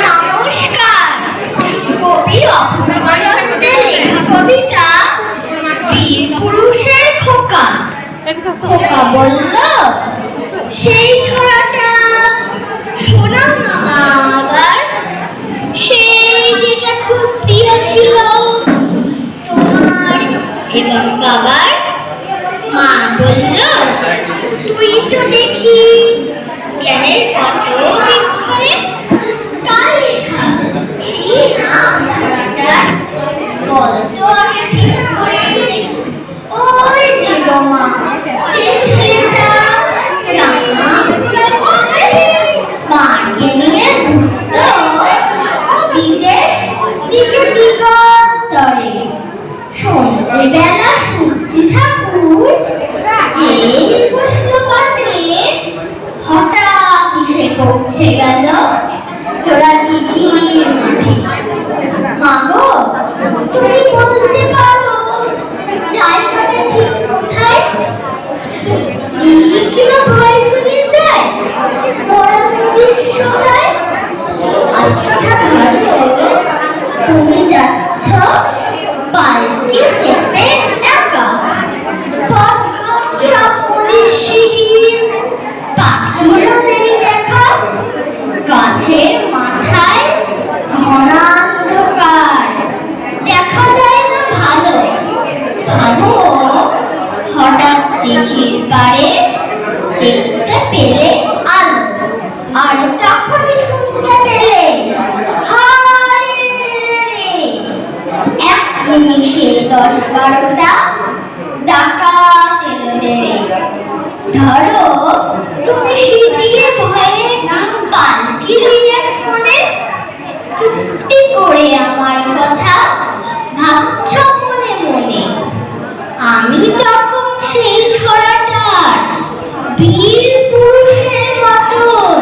নমস্কার কবি কবিতা পুরুষের খোকা খোকা সেই ছড়াটা শোনাও না মা সেই যেটা খুব ছিল তোমার বাবার মা বলল, তুই তো দেখি সন্ধ্যেবেলা সূর্যি ঠাকুর যেই বসল পাতে হঠাৎ এসে পৌঁছে গেল? চোরা মাঠে। মাগো, তুমি বলতে পারো, জায়গাটা ঠিক কোথায়? কিনা ভয় চলে যায়? বড় বিশ্বটায় আচ্ছা ধরো তুমি যাচ্ছ পালকি গাছের মাথায় ঘনান্ধকার দেখা যায় ভালো ভাবো হঠাৎ দিঘির পাড়ে দেখতে পেলে আলো আর। এক নিমিষে দশ বারোটা ডাকাত এলো ধরো তুমি মনে মনে। আমি তখন সেই ছড়াটার বীর পুরুষের মতন।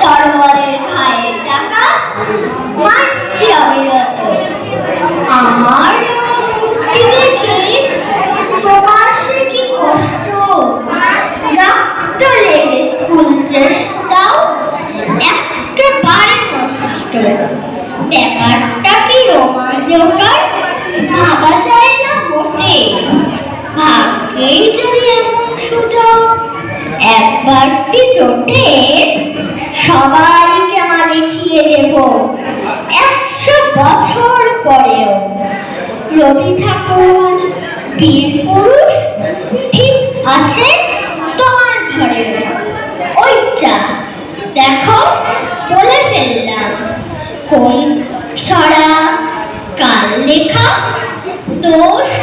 তরবারের ঘায়ের টাকা মারছি অবিরত ব্যাপারটা কি রোমাঞ্চকর ভাবা যায় না মোটে ভাগ্যেই যদি একবারটি জোটে সবাইকে আমার দেখিয়ে দেব একশো বছর পরেও রবি ঠাকুর বীর ঠিক আছে তোমার ঘরে ওইটা দেখো, বলে ফেললাম। কোন ছড়া কার লেখা দোষ